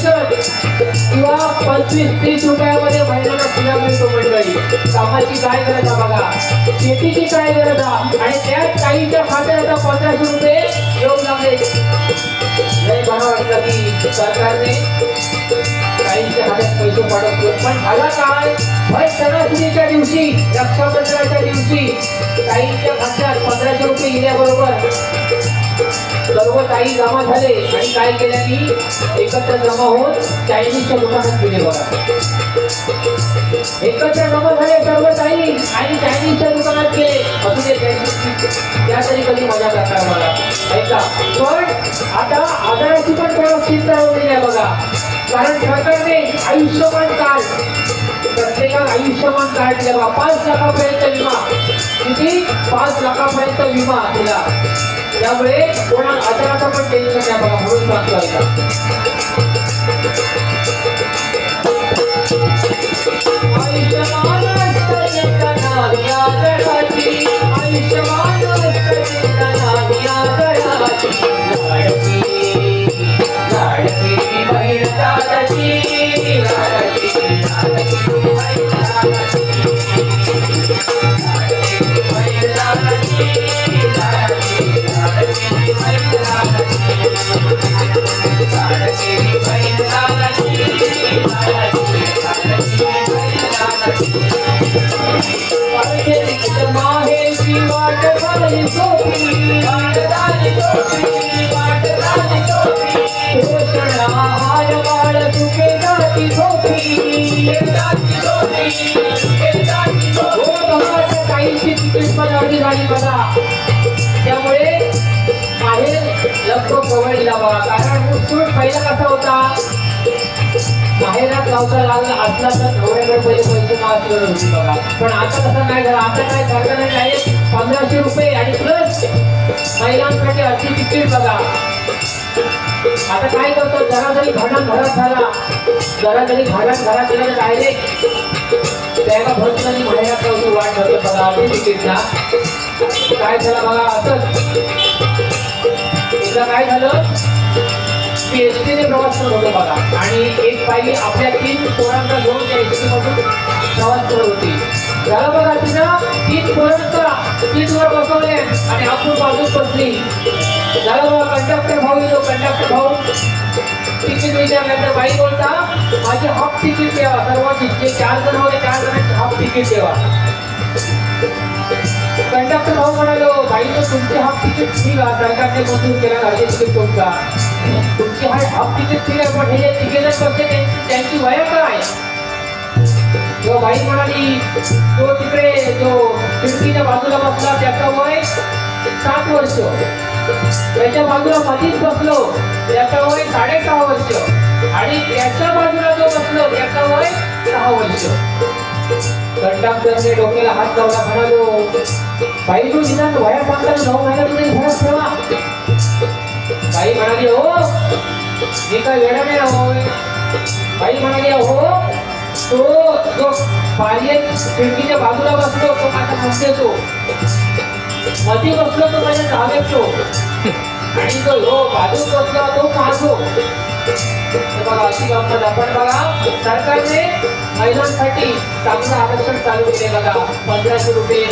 किंवा पंचवीस तीस रुपयामध्ये महिन्याला पुन्हा मिळतो मंडळी कामाची काय गरज आहे. बघा शेतीची काय गरज आहे आणि त्यात काहीच्या खात्यात आता पंधराशे रुपये योग लागले नाही बरं वाटलं की सरकारने. आईच्या हातात पैसे पाठवतो पण झाला काय भाई सणासुदीच्या दिवशी रक्षाबंधनाच्या दिवशी काहींच्या खात्यात पंधराशे रुपये गेल्याबरोबर सर्व ताई जमा झाले. आणि काय केल्याने? एकत्र जमा होऊन चायनीजच्या दुकानात गेले बघा. एकत्र जमा झाले सर्व ताई आणि चायनीजच्या दुकानात गेले असू दे त्या तरी कधी मजा करता मला. ऐका. पण आता आजाराची पण व्यवस्थित प्रत्येकाला आयुष्यमान कार्ड दिलं पाच लाखापर्यंत विमा. किती? पाच लाखापर्यंत विमा दिला त्यामुळे कोणाला आजाराचं पण टेन्शन द्या बघा म्हणून सांगतो ऐका आयुष्यमान आयुष्यमान त्यामुळे बाहेर लग्न प्रवळीला लावा कारण उत्सुक पहिला कसा होता? बाहेरात लावता लागला असला तर नवऱ्याकडे पहिले पैसे होती बघा पण आता तसं नाही झालं. आता काय सरकारने आहे पंधराशे रुपये आणि प्लस महिलांसाठी अर्धी तिकीट बघा. आता काय करतो? जरा जरी घाटात घरात झाला जरा जरी घाटात घरात गेलं तर डायरेक्ट त्याला भरत आणि महिन्यात जाऊन वाट करतो बघा. अर्धी तिकीटचा काय झालं बघा? असंच. एकदा काय झालं? ती एसटीने प्रवास करत होतो बघा. आणि एक बाई आपल्या तीन पोरांचा घेऊन त्या एसटी मधून प्रवास करत होती. त्याला बघा तिनं तीन पोरांचा सीटवर बसवले आणि आपण बाजूस बसली त्याला बघा कंडक्टर भाऊ येतो. कंडक्टर भाऊ तिकीट विचारल्यानंतर बाई बोलता माझी हाफ तिकीट द्यावा सर्वांची जे चार जण होते चार जणांची हाफ तिकीट द्यावा कंडक्टर भाऊ म्हणालो बाई तो तुमचे हाफ तिकीट ठीक आहे सरकारने मंजूर केला अर्धे तिकीट तुमचा तुमची हाय हाफ तिकीट ठीक आहे पण हे जे तिकीट बसते त्यांची त्यांची वया काय तो बाई म्हणाली तो तिकडे जो खिडकीच्या बाजूला बसला त्याचा वय सात वर्ष त्याच्या बाजूला मधीच बसलो त्याचा वय साडेसहा वर्ष आणि त्याच्या बाजूला जो बसलो त्याचा वय सहा वर्ष कंडक्टरने डोक्याला हात लावला म्हणालो बाई तू निदान वया सांगताना नऊ महिन्यात तुम्ही घरात ठेवा बाई म्हणाली हो मी काय वेळ नाही होय बाई म्हणाली हो तो जो बाल्यत खिडकीच्या बाजूला बसलो तो माझा म्हणते तो मधी बसलो तो माझ्या डाव्यात तो आणि तो लो बाजू बसला तो माझो बघा अशी गंमत आपण बघा. सरकारने महिलांसाठी चांगलं आरक्षण चालू केले बघा. पंधराशे रुपये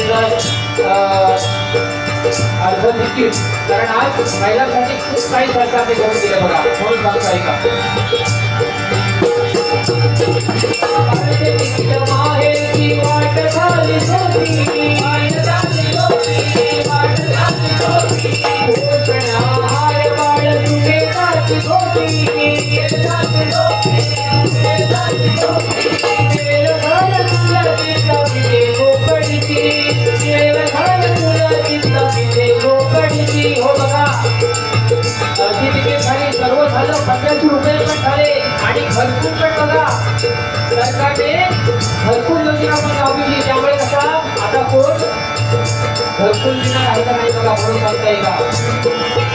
अर्ध तिकीट कारण आज महिलांसाठी खूप काही सरकारने करून दिलं बघा. म्हणून सांगतो ऐका माहेरची वाट आपण कोण घरकुल विना राहायचं नाही बघा म्हणून सांगता येईल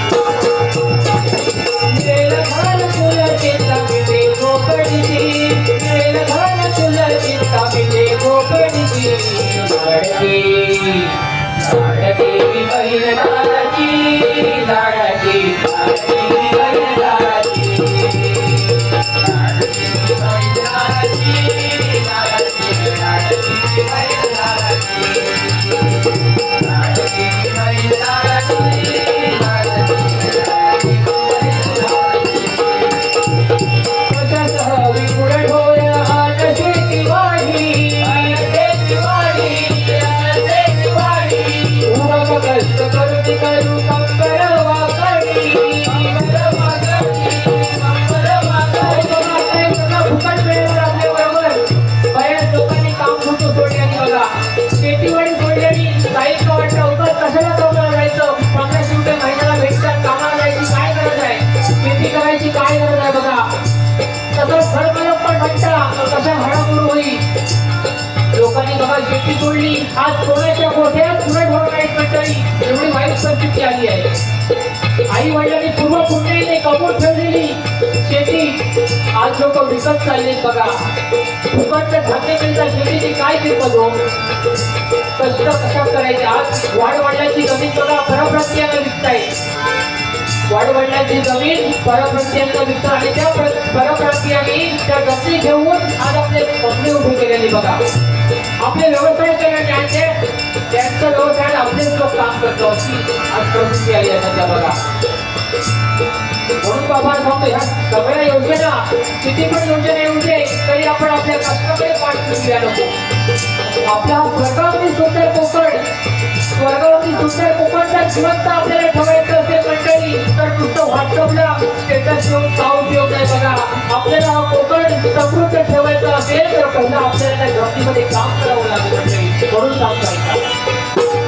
शेतीवाडी काही कशाला जायचं पन्नास रुपये महिन्याला भेटतात कामाला जायची काय गरज आहे? शेती करायची काय गरज आहे बघा. तसंच फळफळप पण म्हणता कशा हळहळ होईल? लोकांनी बघा शेती सोडली आज सोन्याच्या मोठ्यात पुढे ढोळ नाहीत मंडळी? एवढी वाईट परिस्थिती आली आहे. आई वडिलांनी पूर्व पुण्याने कमवून ठेवलेली शेती. आज लोक विकत चालले बघा. फुकटचं धान्य मिळतात शेतीची काय किंमत हो कष्ट कशा करायचे? आज वाढ वाढल्याची जमीन बघा परप्रांतीयांना विकताय. वाढवडल्याची जमीन परप्रांतीयांना विकतात आणि त्या प्र- परप्रांतीयांनी त्या जमिनी घेऊन आज आपले बंगले उभे केलेले बघा. आपले व्यवसाय करण्याचे आणि ते. त्यांचं व्यवसायात आपलेच लोक काम करतो अशी आज प्रवृत्ती आली आहे सध्या बघा. म्हणून बाबा सांगतो ह्या सगळ्या योजना किती पण योजना आपण आपल्या कष्टाकडे पाठ फिरल्या नको आपला हा स्वर्गावरती सुंदर कोकण स्वर्गावरती सुंदर कोकणचा जिवंत आपल्याला ठेवायचं असेल मंडळी तर नुसतं व्हॉट्सअपला स्टेटस ठेवून का उपयोग नाही बघा आपल्याला हा कोकण समृद्ध ठेवायचं असेल तर पहिलं आपल्याला त्या धर्तीमध्ये काम करावं लागेल मंडळी म्हणून काम करायचं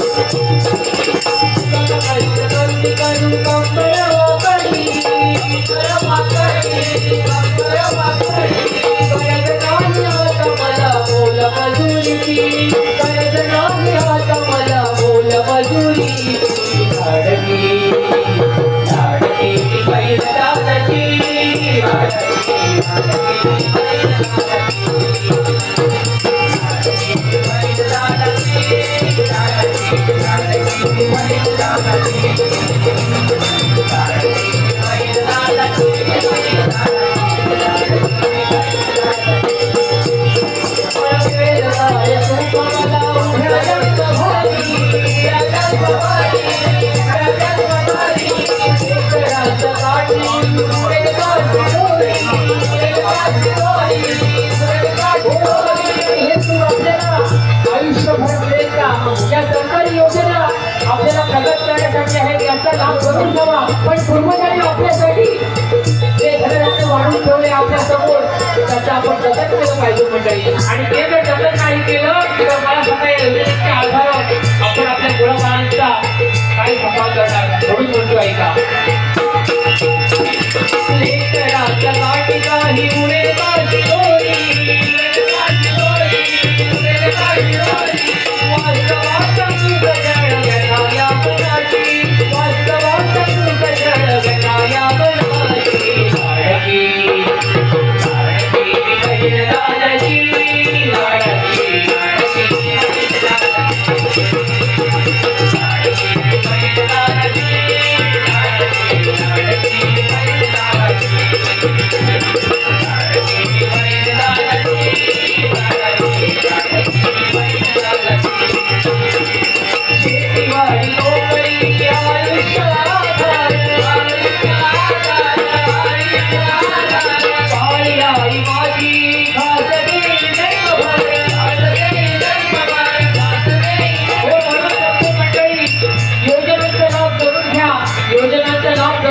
प्रगत करण्यासाठी याचा लाभ करून घ्यावा. पण पूर्वजांनी आपल्यासाठी जे धनरत्न वाढून ठेवले आपल्यासमोर त्याचं आपण जतन केलं पाहिजे मंडळी. आणि ते जर जतन नाही केलं तर मला सांगता या योजनेच्या आधारावर आपण आपल्या मुलाबाळांचा काही सांभाळ करणार म्हणून म्हणतो ऐका लेकराच्या गाठी उडे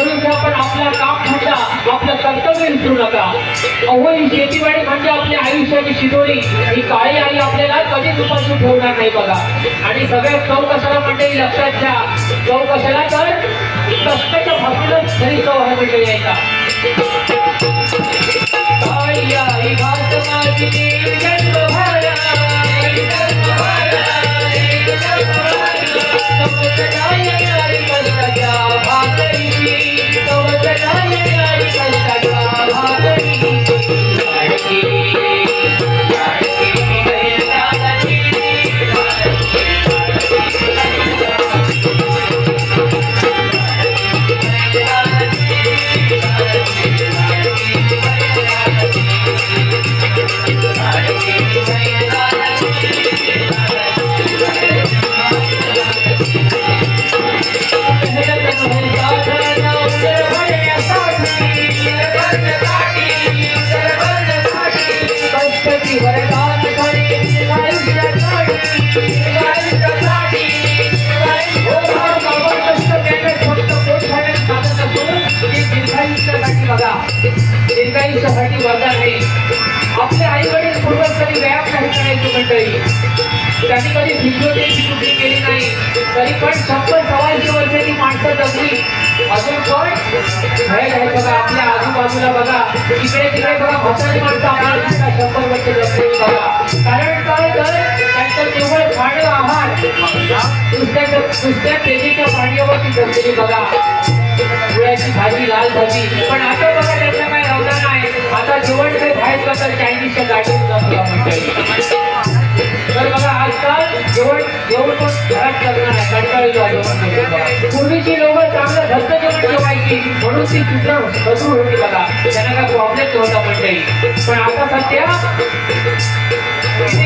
करून घ्या पण आपला काम धंदा आपलं कर्तव्य विसरू नका. अहो ही शेतीवाडी म्हणजे आपल्या आयुष्याची शिदोरी. ही काळी आई आपल्याला कधीच उपाशी ठेवणार नाही बघा. आणि सगळ्यात चव कशाला मंडळी म्हणजे लक्षात घ्या. चव कशाला तर कष्टाच्या भाषेतच घरी चव आहे मंडळी यायचा काळी आई माझी दीर्घायुष्यासाठी वरदान आहे. आपले आई वडील पूर्वज कधी व्यायाम नाही करायचे मंडळी. त्यांनी कधी फिजिओथेरपी कुठली केली नाही. तरी पण शंभर सव्वाशे वर्षाची माणसं जगली अजून पण बाहेर आहे बघा आपल्या आजूबाजूला बघा. इकडे तिकडे बघा म्हातारी माणसं आम्हाला दिसतात शंभर वर्ष जगलेली बघा. कारण काय तर त्यांचं केवळ खाणं आहार दुसऱ्या दुसऱ्या तेजीच्या पाण्यावरती जगलेली बघा. गुळ्याची भाजी लाल भाजी. पण आता काही चायनीजच्या गाडीत जातो तर बघा आजकाल जेवण जेवण पण घरात करणार आहे. कंटाळी पूर्वीची लोक चांगलं घरचं जेवण जेवायची म्हणून ती सुद्धा बसून होती बघा. त्यांना काय प्रॉब्लेम नव्हता मंडळी पण आता सध्या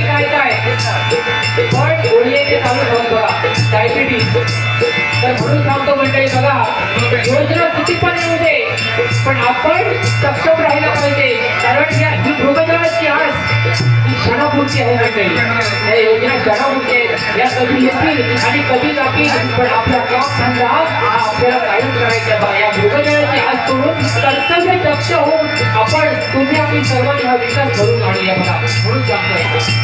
काय काय? पण गोळी ते चालू झालं बघा. डायबिटीज तर म्हणून सांगतो मंडळी बघा. योजना किती पण येऊ दे पण आपण सक्षम राहायला पाहिजे. कारण या ही भूगजळाची आस ही क्षणापुरती आहे या योजना क्षणापुरती आहेत. या कधी येतील आणि कधी जातील पण आपला काम धंदा हा आपल्याला कायम करायचा या आस सोडून कर्तव्य दक्ष होऊन आपण तुम्ही आपली सर्वांनी हा विकास घडून आणूया बघा. म्हणून सांगतो